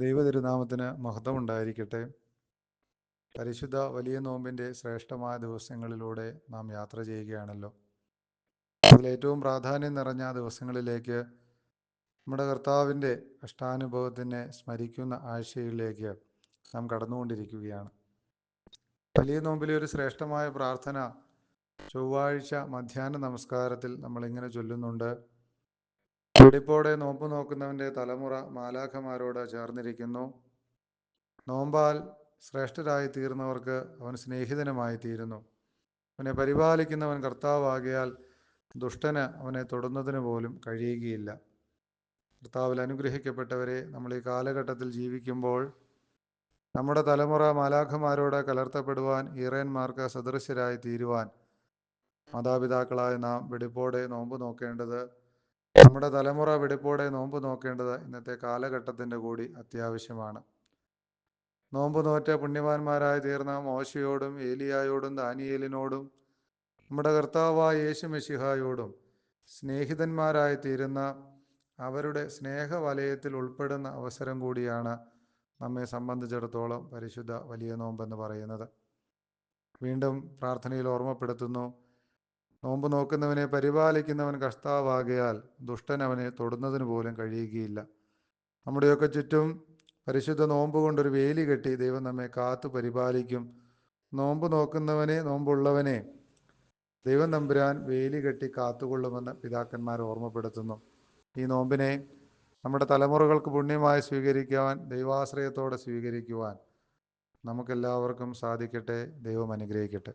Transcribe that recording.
ദൈവതിരുനാമത്തിന് മഹത്വം ഉണ്ടായിരിക്കട്ടെ പരിശുദ്ധ വലിയ നോമ്പിന്റെ ശ്രേഷ്ഠമായ ദിവസങ്ങളിലൂടെ നാം യാത്ര ചെയ്യുകയാണല്ലോ. അതിലേറ്റവും പ്രാധാന്യം നിറഞ്ഞ ദിവസങ്ങളിലേക്ക് നമ്മുടെ കർത്താവിന്റെ അഷ്ടാനുഭവത്തിനെ സ്മരിക്കുന്ന ആഴ്ചയിലേക്ക് നാം കടന്നുകൊണ്ടിരിക്കുകയാണ്. വലിയ നോമ്പിലെ ഒരു ശ്രേഷ്ഠമായ പ്രാർത്ഥന ചൊവ്വാഴ്ച മധ്യാഹ്ന നമസ്കാരത്തിൽ നമ്മളിങ്ങനെ ചൊല്ലുന്നുണ്ട്. വെടിപ്പോടെ നോമ്പ് നോക്കുന്നവന്റെ തലമുറ മാലാഖമാരോട് ചേർന്നിരിക്കുന്നു. നോമ്പാൽ ശ്രേഷ്ഠരായി തീർന്നവർക്ക് അവൻ സ്നേഹിതനുമായി തീരുന്നു. അവനെ പരിപാലിക്കുന്നവൻ കർത്താവാകിയാൽ ദുഷ്ടന് അവനെ തൊടുന്നതിന് പോലും കഴിയുകയില്ല. കർത്താവിൽ അനുഗ്രഹിക്കപ്പെട്ടവരെ നമ്മൾ ഈ കാലഘട്ടത്തിൽ ജീവിക്കുമ്പോൾ നമ്മുടെ തലമുറ മാലാഖമാരോട് കലർത്തപ്പെടുവാൻ ഈറേന്മാർക്ക് സദൃശ്യരായി തീരുവാൻ മാതാപിതാക്കളായ നാം വെടിപ്പോടെ നോമ്പ് നോക്കേണ്ടത് നമ്മുടെ തലമുറ വെടിപ്പോടെ നോമ്പ് നോക്കേണ്ടത് ഇന്നത്തെ കാലഘട്ടത്തിന്റെ കൂടി അത്യാവശ്യമാണ്. നോമ്പ് നോറ്റ പുണ്യവാന്മാരായി തീർന്ന മോശയോടും ഏലിയായോടും ദാനിയേലിനോടും നമ്മുടെ കർത്താവായ യേശു മെഷിഹായോടും സ്നേഹിതന്മാരായി തീരുന്ന അവരുടെ സ്നേഹവലയത്തിൽ ഉൾപ്പെടുന്ന അവസരം കൂടിയാണ് നമ്മെ സംബന്ധിച്ചിടത്തോളം പരിശുദ്ധ വലിയ നോമ്പെന്ന് പറയുന്നത്. വീണ്ടും പ്രാർത്ഥനയിൽ ഓർമ്മപ്പെടുത്തുന്നു. നോമ്പ് നോക്കുന്നവനെ പരിപാലിക്കുന്നവൻ കഷ്ടാവാകയാൽ ദുഷ്ടൻ അവനെ തൊടുന്നതിന് പോലും കഴിയുകയില്ല. നമ്മുടെയൊക്കെ ചുറ്റും പരിശുദ്ധ നോമ്പ് കൊണ്ടൊരു വേലി കെട്ടി ദൈവം നമ്മെ കാത്തു പരിപാലിക്കും. നോമ്പ് നോക്കുന്നവനെ നോമ്പുള്ളവനെ ദൈവം നമ്പുരാൻ വേലി കെട്ടി കാത്തുകൊള്ളുമെന്ന് പിതാക്കന്മാർ ഓർമ്മപ്പെടുത്തുന്നു. ഈ നോമ്പിനെ നമ്മുടെ തലമുറകൾക്ക് പുണ്യമായി സ്വീകരിക്കുവാൻ ദൈവാശ്രയത്തോടെ സ്വീകരിക്കുവാൻ നമുക്കെല്ലാവർക്കും സാധിക്കട്ടെ ദൈവം അനുഗ്രഹിക്കട്ടെ.